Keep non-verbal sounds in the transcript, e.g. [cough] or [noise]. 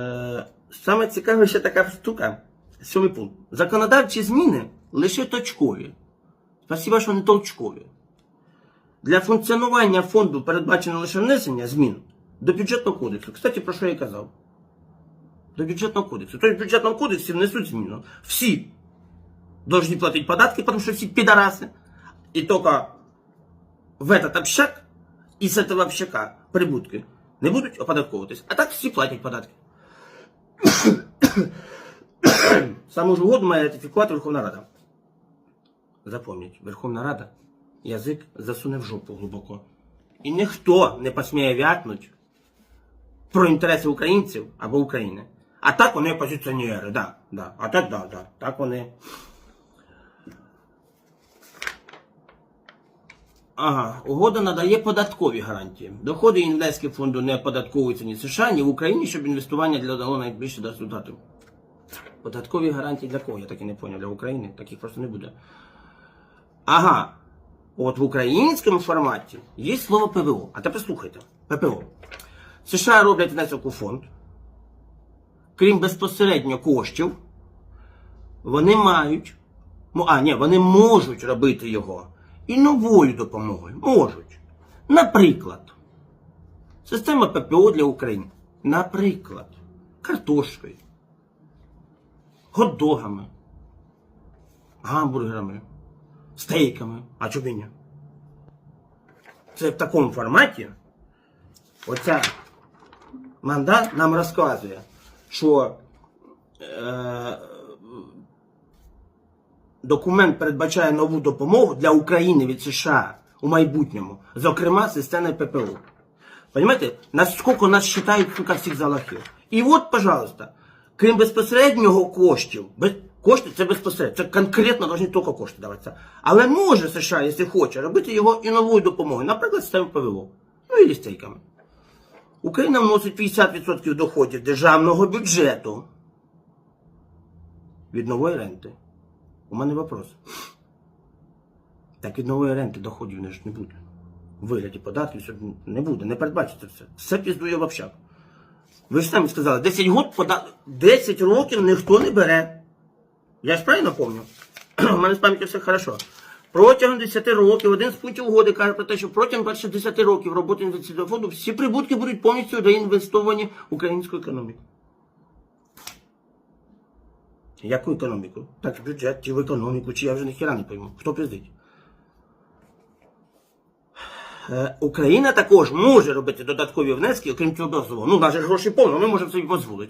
Е, Саме цікаве ще така штука. Сьомий пункт. Законодавчі зміни лише точкові. Спасибо, що не толчкові. Для функціонування фонду передбачено лише внесення змін до бюджетного кодексу. Кстати, про що я і казав. До бюджетного кодексу. Тобто в бюджетному кодексі внесуть зміну. Всі должны платить податки, потому что все пидорасы. И только в этот общак и с этого общака прибутки не будуть оподатковуватись. А так всі платять податки. [coughs] Саму ж угоду має ратифікувати Верховна Рада. Запомніть, Верховна Рада язик засуне в жопу глибоко. І ніхто не посміє вякнуть про інтереси українців або України. А так вони опозиціонери, да, да. А так, да, да. Так вони. Ага, угода надає податкові гарантії. Доходи інвестицького фонду не оподатковуються ні в США, ні в Україні, щоб інвестування для дало найбільше результатів. Податкові гарантії для кого? Я так і не поняв. Для України таких просто не буде. Ага. От в українському форматі є слово ПВО. А тепер слухайте. ППО. США роблять внесок у фонд. Крім безпосередньо коштів, вони мають. А, ні, вони можуть робити його і новою допомогою. Можуть. Наприклад, система ППО для України. Наприклад, картошкою, хот-догами, гамбургерами, стейками, а ні? Це в такому форматі. Оця манда нам розказує, що е, документ передбачає нову допомогу для України від США у майбутньому, зокрема системи ППО. Понимаете, наскільки нас вважають, сука, всіх за лохів. І от, пожалуйста, крім безпосереднього коштів, без, кошти це безпосередньо, це конкретно повинні тільки кошти даватися. Але може США, якщо хоче, робити його і новою допомогою, наприклад, системи ПВО, ну і стейками. Україна вносить 50% доходів державного бюджету від нової ренти. У мене вопрос. Так від нової ренти доходів не ж не буде. В вигляді податків не буде, не передбачиться все. Все піздує в общак. Ви ж самі сказали, 10 год пода... 10 років ніхто не бере. Я ж правильно пам'ятаю? [clears throat] У мене з пам'яттю все хорошо. Протягом 10 років один з пунктів угоди каже про те, що протягом перших 10 років роботи інвестиційного фонду всі прибутки будуть повністю реінвестовані в українську економіку. Яку економіку? Так, бюджет, чи в економіку, чи я вже ніхіра не пойму. Хто пиздить? Е, Україна також може робити додаткові внески, окрім цього дозволу. Ну, наші гроші повно, ми можемо собі дозволити.